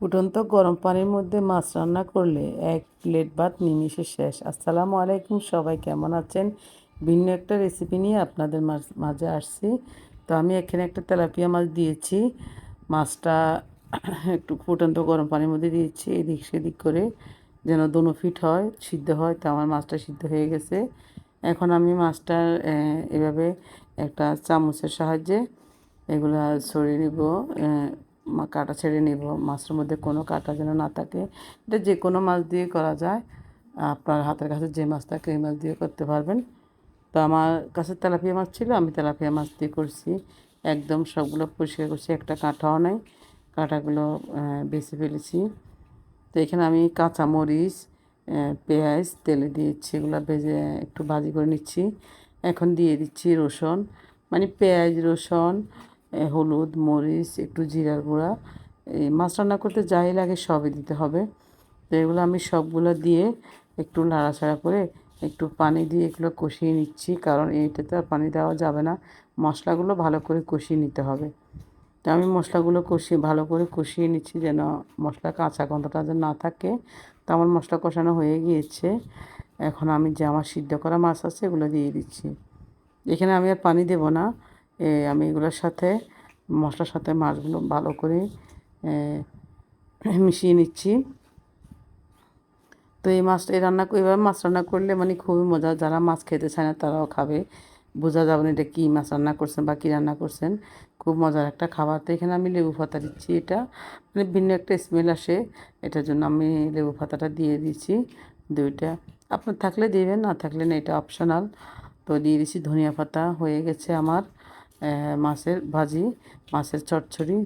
ফুটন্ত গরম পানির মধ্যে মাছ রান্না করলে এক প্লেট ভাত নিমিশে শেষ। আসসালামু আলাইকুম, সবাই কেমন আছেন? ভিন্ন একটা রেসিপি নিয়ে আপনাদের মাঝ- আসছি। তো আমি এখানে একটা তেলাপিয়া মাছ দিয়েছি। মাছটা একটু ফুটন্ত গরম পানির মধ্যে দিয়েছি, এদিক সেদিক করে যেন দোনো ফিট হয়, সিদ্ধ হয়। তো আমার মাছটা সিদ্ধ হয়ে গেছে। এখন আমি মাছটা এভাবে একটা চামচের সাহায্যে এগুলা ছড়িয়ে নিব। কাটা ছেড়ে নিব, মাছের মধ্যে কোনো কাটা যেন না থাকে। এটা যে কোনো মাছ দিয়ে করা যায়। আপনার হাতের কাছে যে মাছ থাকে এই মাছ দিয়ে করতে পারবেন। তো আমার কাছে তেলাপিয়া মাছ ছিল, আমি তেলাপিয়া মাছ দিয়ে করছি। একদম সবগুলো পরিষ্কার করছি, একটা কাঁটাও নেই। কাঁটাগুলো বেছে ফেলেছি। তো এখানে আমি কাঁচা মরিচ পেঁয়াজ, তেলে দিয়েছি, এগুলো ভেজে একটু ভাজি করে নিচ্ছি। এখন দিয়ে দিচ্ছি রসুন মানে পেঁয়াজ, রসুন হলুদ, মরিচ, একটু জিরার গুঁড়া, এই মাছ রান্না করতে যাই লাগে সবই দিতে হবে। তো এগুলো আমি সবগুলো দিয়ে একটু নাড়াচাড়া করে একটু পানি দিয়ে এগুলো কষিয়ে নিচ্ছি, কারণ এইটাতে আর পানি দেওয়া যাবে না। মশলাগুলো ভালো করে কষিয়ে নিতে হবে। তো আমি মশলাগুলো কষিয়ে ভালো করে কষিয়ে নিচ্ছি যেন মশলা কাঁচা গন্ধটা যেন না থাকে। তো আমার মশলা কষানো হয়ে গিয়েছে। এখন আমি যে আমার সিদ্ধ করা মাছ আছে এগুলো দিয়ে দিচ্ছি। এখানে আমি আর পানি দেব না। আমি এগুলোর সাথে, মশলার সাথে মাছগুলো ভালো করে মিশিয়ে নিচ্ছি। তো এই মাছটা এই রান্না, এভাবে মাছ রান্না করলে মানে খুবই মজা। যারা মাছ খেতে চায় না, তারাও খাবে। বোঝা যাবে না এটা কী মাছ রান্না করছেন বা কী রান্না করছেন। খুব মজার একটা খাবার। তো এখানে আমি লেবু পাতা দিচ্ছি। এটা মানে ভিন্ন একটা স্মেল আসে। এটার জন্য আমি লেবু পাতাটা দিয়ে দিচ্ছি দুইটা। আপনার থাকলে দেবেন, না থাকলে না, এটা অপশনাল তো দিয়ে দিচ্ছি ধনিয়া পাতা। হয়ে গেছে আমার। মাছের ভাজি মাছের চচ্চড়ি